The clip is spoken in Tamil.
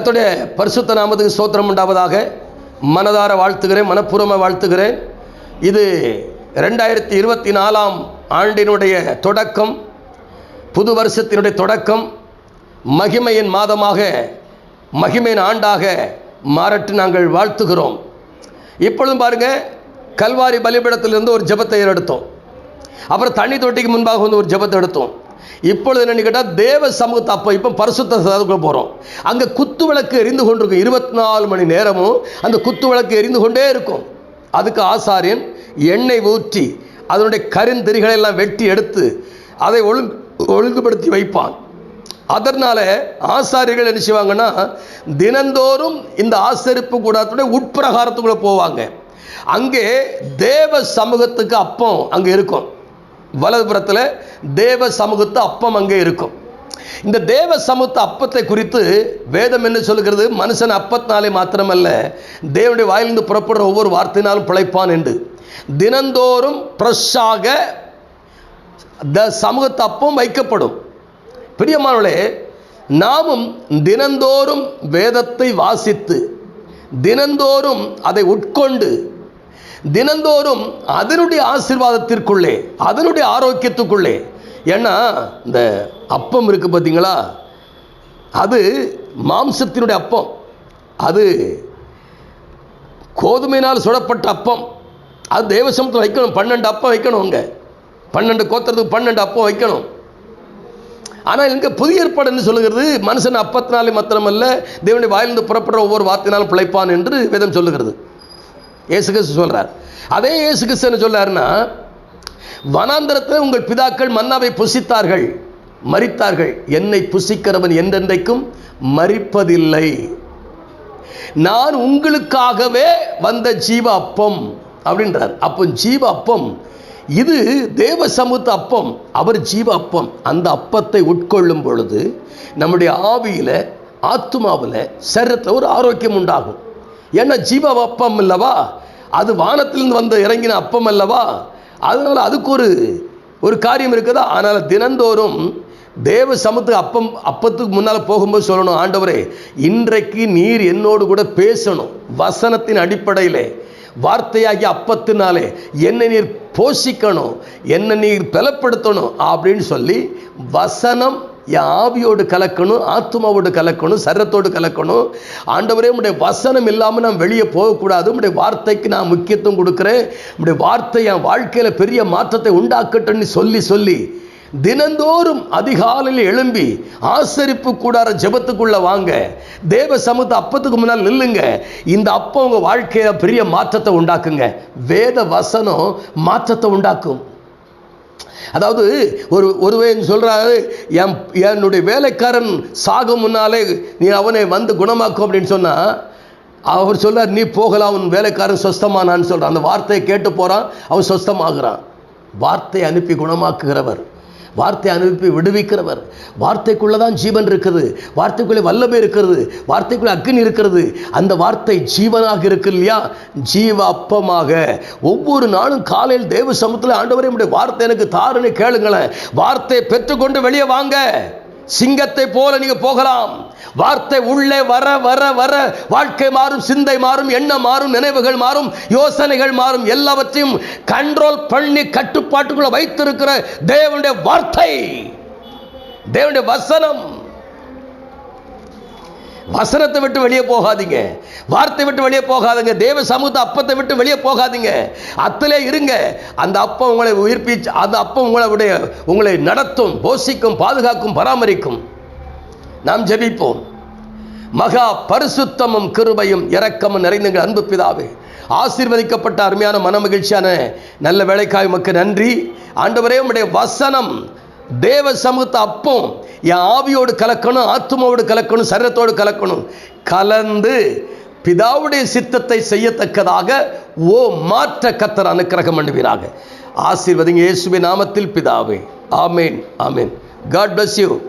கத்துடைய பரிசுத்த நாமத்துக்கு சோத்திரம் உண்டாவதாக மனதார வாழ்த்துகிறேன் மனப்பூர்வமாக வாழ்த்துகிறேன். இது ரெண்டாயிரத்தி இருபத்தி நாலாம் ஆண்டினுடைய தொடக்கம் புது வருஷத்தினுடைய தொடக்கம். மகிமையின் மாதமாக மகிமையின் ஆண்டாக மாறட்டு நாங்கள் வாழ்த்துகிறோம். இப்பொழுதும் பாருங்க கல்வாரி பலிபீடத்திலிருந்து ஒரு ஜெபத்தை எடுத்தோம். அப்புறம் தண்ணி தொட்டிக்கு முன்பாக வந்து ஒரு ஜெபத்தை எடுத்தோம். இப்பொழுது என்னன்னு கேட்டால் தேவ சமூகத்தை அப்போ இப்போ பரிசுத்த சதவுக்குள்ள போகிறோம் அங்கே குத்து விளக்கு எரிந்து கொண்டிருக்கும். இருபத்தி நாலு மணி நேரமும் அந்த குத்து விளக்கு எரிந்து கொண்டே இருக்கும். அதுக்கு ஆசாரியன் எண்ணெய் ஊற்றி அதனுடைய கருந்திரிகளை எல்லாம் வெட்டி எடுத்து அதை ஒழுங்கு ஒழுங்குபடுத்தி வைப்பான். அதனால ஆசாரியர்கள் என்ன செய்வாங்கன்னா தினந்தோறும் இந்த ஆசரிப்பு கூடத்துடைய உட்பிரகாரத்துக்குள்ள போவாங்க. அங்கே தேவ சமூகத்துக்கு அப்பம் அங்கே இருக்கும். வலதுபுறத்தில் தேவ சமூகத்து அப்பம் அங்கே இருக்கும். இந்த தேவ சமூகத்து அப்பத்தை குறித்து வேதம் என்ன சொல்கிறது மனுஷன் அப்பத்தினாலே மாத்திரமல்ல தேவனுடைய வாயிலிருந்து புறப்படுற ஒவ்வொரு வார்த்தையினாலும் பிழைப்பான் என்று. தினந்தோறும் ஃப்ரெஷ்ஷாக த சமூகத்து அப்பம் வைக்கப்படும். பிரியமானவளே நாமும் தினந்தோறும் வேதத்தை வாசித்து தினந்தோறும் அதை உட்கொண்டு தினந்தோறும் அதனுடைய ஆசீர்வாதத்திற்குள்ளே அதனுடைய ஆரோக்கியத்துக்குள்ளே. ஏன்னா இந்த அப்பம் இருக்கு பார்த்தீங்களா அது மாம்சத்தினுடைய அப்பம். அது கோதுமையினால் சுடப்பட்ட அப்பம். அது தேவசமத்தில் வைக்கணும். பன்னெண்டு அப்பம் வைக்கணும் அங்கே. பன்னெண்டு கோத்திரத்துக்கு பன்னெண்டு அப்பம் வைக்கணும். ஆனால் இங்கே புதிய ஏற்பாடு சொல்லுகிறது? மனுஷன் அப்பத்தினாலே மாத்திரமல்ல தேவனுடைய வாயிலிருந்து புறப்படுற ஒவ்வொரு வார்த்தையினாலும் பிழைப்பான் என்று வேதம் சொல்லுகிறது. இயேசு கிறிஸ்து அதே இயேசு கிறிஸ்து என்ன சொல்றாருன்னா வனாந்தரத்தில் உங்கள் பிதாக்கள் மன்னாவை புசித்தார்கள் மறித்தார்கள் என்னை புசிக்கிறவன் என்றென்றைக்கும் மறிப்பதில்லை நான் உங்களுக்காகவே வந்த ஜீவ அப்பம் அப்படின்றார். அப்போ ஜீவ அப்பம் இது தேவ சமூத்த அப்பம். அவர் ஜீவ அப்பம் அந்த அப்பத்தை உட்கொள்ளும் பொழுது நம்முடைய ஆவியில் ஆத்மாவில் சரீரத்தில் ஒரு ஆரோக்கியம் உண்டாகும். ஏன்னா ஜீவ அப்பம் இல்லவா அது வானத்திலிருந்து வந்த இறங்கின அப்பம் அல்லவா? அதனால் அதுக்கு ஒரு ஒரு காரியம் இருக்குதா? ஆனால் தினந்தோறும் தேவ சமத்து அப்பம் அப்பத்துக்கு முன்னால் போகும்போது சொல்லணும் ஆண்டவரே இன்றைக்கு நீர் என்னோடு கூட பேசணும். வசனத்தின் அடிப்படையில் வார்த்தையாகி அப்பத்தினாலே என்னை நீர் போஷிக்கணும் என்னை நீர் பலப்படுத்தணும் அப்படின்னு சொல்லி வசனம் என் ஆவியோடு கலக்கணும் ஆத்மாவோடு கலக்கணும் சரத்தோடு கலக்கணும். ஆண்டவரே உடைய வசனம் இல்லாமல் நான் வெளியே போகக்கூடாது. உடைய வார்த்தைக்கு நான் முக்கியத்துவம் கொடுக்குறேன். உடைய வார்த்தை என் வாழ்க்கையில் பெரிய மாற்றத்தை உண்டாக்கட்டும்னு சொல்லி சொல்லி தினந்தோறும் அதிகாலையில் எழும்பி ஆசரிப்பு கூடார ஜெபத்துக்குள்ள வாங்க. தேவ சமூகத்தை அப்பத்துக்கு முன்னால் நில்லுங்க. இந்த அப்போ உங்கள் வாழ்க்கையில் பெரிய மாற்றத்தை உண்டாக்குங்க. வேத வசனம் மாற்றத்தை உண்டாக்கும். அதாவது ஒரு ஒருவன் சொல்றாரு என் என்னுடைய வேலைக்காரன் சாகும் முன்னாலே நீ அவனை வந்து குணமாக்கும் அப்படின்னு சொன்னா அவர் சொல்றார் நீ போகலாம் அவன் வேலைக்காரன் சொஸ்தமானான்னு சொல்கிறான் அந்த வார்த்தையை கேட்டு போறான் அவன் சொஸ்தமாகிறான். வார்த்தை அனுப்பி குணமாக்குகிறவர். வார்த்தை அனுப்பி விடுவிக்கிறவர். வார்த்தைக்குள்ளே தான் ஜீவன் இருக்குது. வார்த்தைக்குள்ளே வல்லமை இருக்கிறது. வார்த்தைக்குள்ளே அக்னி இருக்கிறது. அந்த வார்த்தை ஜீவனாக இருக்கு இல்லையா? ஜீவ அப்பமாக. ஒவ்வொரு நாளும் காலையில் தேவ சமூகத்தில் ஆண்டவரே உடைய வார்த்தை எனக்கு தாருன்னு கேளுங்களேன். வார்த்தையை பெற்றுக்கொண்டு வெளியே வாங்க. சிங்கத்தை போல நீங்க போகலாம். வார்த்தை உள்ளே வர வர வர. வாழ்க்கை மாறும் சிந்தை மாறும் எண்ணம் மாறும் நினைவுகள் மாறும் யோசனைகள் மாறும். எல்லாவற்றையும் கண்ட்ரோல் பண்ணி கட்டுப்பாட்டுக்குள்ள வைத்திருக்கிற தேவனுடைய வார்த்தை தேவனுடைய வசனம். வசனத்தை விட்டு வெளியே போகாதீங்க. வார்த்தை விட்டு வெளியே போகாதீங்க. தேவ சமூகத்தை அப்பத்தை விட்டு வெளியே போகாதீங்க. அத்திலே இருங்க. அந்த அப்பம் உங்களை உயிர்ப்பி அந்த அப்பம் உங்களுடைய உங்களை நடத்தும் போஷிக்கும் பாதுகாக்கும் பராமரிக்கும். நாம் ஜெபிப்போம். மகா பரிசுத்தமும் கிருபையும் இரக்கமும் நிறைந்த அன்பு பிதாவே. ஆசீர்வதிக்கப்பட்ட அருமையான மனமகிழ்ச்சியான நல்ல வேலைக்காய் மக்கள் நன்றி. ஆண்டவரே உடைய வசனம் தேவ சமூகத்தை அப்பம் என் ஆவியோடு கலக்கணும் ஆத்மாவோடு கலக்கணும் சரீரத்தோடு கலக்கணும். கலந்து பிதாவுடைய சித்தத்தை செய்யத்தக்கதாக ஓ மாற்ற கத்தர் அனுக்கிரகம் பண்ணுவீராக. ஆசீர்வதிங்க இயேசுவின் நாமத்தில் பிதாவே. ஆமேன் ஆமேன். God bless you